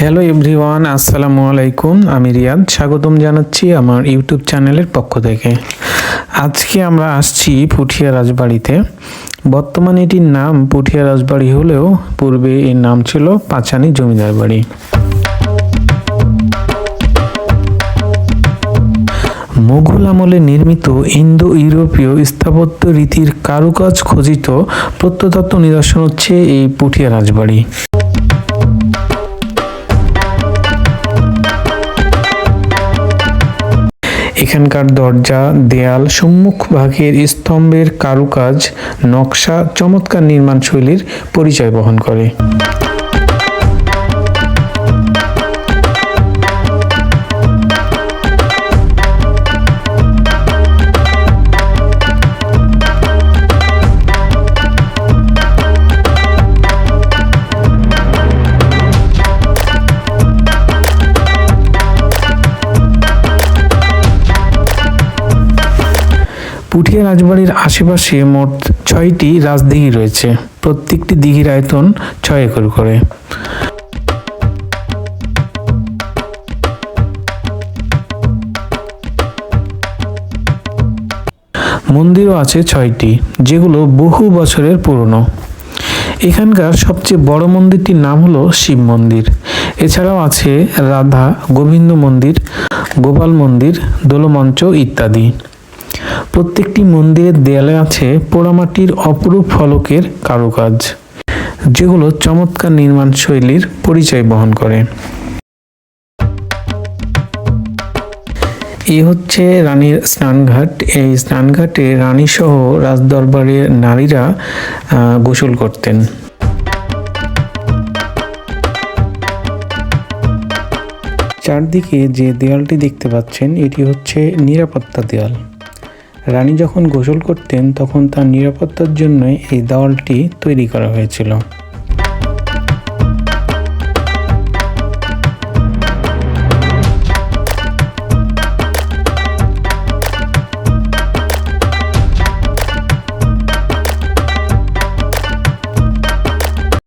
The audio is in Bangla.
হ্যালো এভরিওয়ান আসসালামু আলাইকুম আমি রিয়াদ। স্বাগতম জানাচ্ছি আমার ইউটিউব চ্যানেলের পক্ষ থেকে। আজকে আমরা আসছি পুঠিয়া রাজবাড়িতে। বর্তমানে এটির নাম পুঠিয়া রাজবাড়ি হলেও পূর্বে এর নাম ছিল পাঁচানি জমিদার বাড়ি। মুঘল আমলে নির্মিত ইন্দো ইউরোপীয় স্থাপত্য রীতির কারুকাজ খোদিত প্রত্নতত্ত্ব নিদর্শন হচ্ছে এই পুঠিয়া রাজবাড়ি। এখানকার দরজা দেয়াল সম্মুখভাগের স্তম্ভের কারুকাজ নকশা চমৎকার নির্মাণ শৈলীর পরিচয় বহন করে। পুঠিয়া রাজবাড়ির আশেপাশে মোট ছয়টি রাজদিঘি রয়েছে। প্রত্যেকটি দিঘির আয়তন ছয় একর করে। মন্দিরও আছে ছয়টি, যেগুলো বহু বছরের পুরনো। এখানকার সবচেয়ে বড় মন্দিরটির নাম হলো শিব মন্দির। এছাড়াও আছে রাধা গোবিন্দ মন্দির, গোপাল মন্দির, দোলমঞ্চ ইত্যাদি। প্রত্যেকটি মন্দিরের দেয়ালে আছে পোড়ামাটির অপরূপ ফলকের কারুকাজ, যেগুলো চমৎকার নির্মাণ শৈলীর পরিচয় বহন করে। এ হচ্ছে রানীর স্নানঘাট। এই স্নানঘাটে রানী সহ রাজদরবারের নারীরা গোসল করতেন। চারদিকে যে দেয়ালটি দেখতে পাচ্ছেন, এটি হচ্ছে নিরাপত্তা দেয়াল। রানী যখন গোসল করতেন তখন তার নিরাপত্তার জন্যই এই দেওয়ালটি তৈরি করা হয়েছিল।